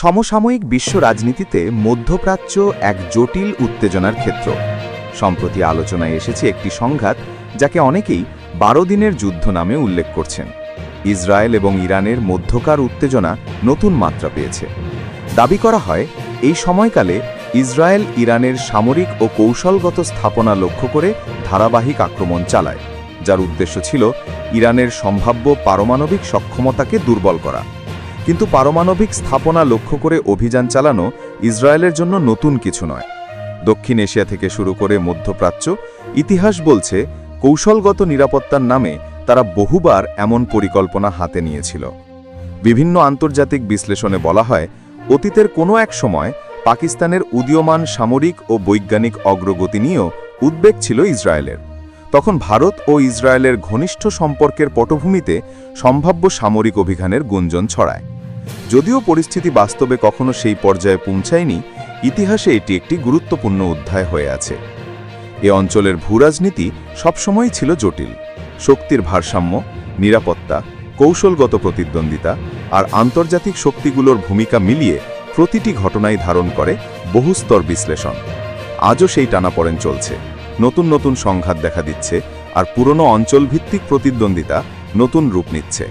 সমসাময়িক বিশ্ব রাজনীতিতে মধ্যপ্রাচ্য এক জটিল উত্তেজনার ক্ষেত্র। সম্প্রতি আলোচনায় এসেছে একটি সংঘাত যাকে অনেকেই বারো দিনের যুদ্ধ নামে উল্লেখ করছেন। ইসরায়েল এবং ইরানের মধ্যকার উত্তেজনা নতুন মাত্রা পেয়েছে। দাবি করা হয়, এই সময়কালে ইসরায়েল ইরানের সামরিক ও কৌশলগত স্থাপনা লক্ষ্য করে ধারাবাহিক আক্রমণ চালায়, যার উদ্দেশ্য ছিল ইরানের সম্ভাব্য পারমাণবিক সক্ষমতাকে দুর্বল করা। কিন্তু পারমাণবিক স্থাপনা লক্ষ্য করে অভিযান চালানো ইসরায়েলের জন্য নতুন কিছু নয়। দক্ষিণ এশিয়া থেকে শুরু করে মধ্যপ্রাচ্য ইতিহাস বলছে, কৌশলগত নিরাপত্তার নামে তারা বহুবার এমন পরিকল্পনা হাতে নিয়েছিল। বিভিন্ন আন্তর্জাতিক বিশ্লেষণে বলা হয়, অতীতের কোনো এক সময় পাকিস্তানের উদীয়মান সামরিক ও বৈজ্ঞানিক অগ্রগতি নিয়েও উদ্বেগ ছিল ইসরায়েলের। তখন ভারত ও ইসরায়েলের ঘনিষ্ঠ সম্পর্কের পটভূমিতে সম্ভাব্য সামরিক অভিযানের গুঞ্জন ছড়ায়। যদিও পরিস্থিতি বাস্তবে কখনো সেই পর্যায়ে পৌঁছায়নি, ইতিহাসে এটি একটি গুরুত্বপূর্ণ অধ্যায় হয়ে আছে। এ অঞ্চলের ভূরাজনীতি সবসময়ই ছিল জটিল। শক্তির ভারসাম্য, নিরাপত্তা, কৌশলগত প্রতিদ্বন্দ্বিতা আর আন্তর্জাতিক শক্তিগুলোর ভূমিকা মিলিয়ে প্রতিটি ঘটনাই ধারণ করে বহুস্তর বিশ্লেষণ। আজও সেই টানাপড়েন চলছে। নতুন নতুন সংঘাত দেখা দিচ্ছে আর পুরনো অঞ্চলভিত্তিক প্রতিদ্বন্দ্বিতা নতুন রূপ নিচ্ছে।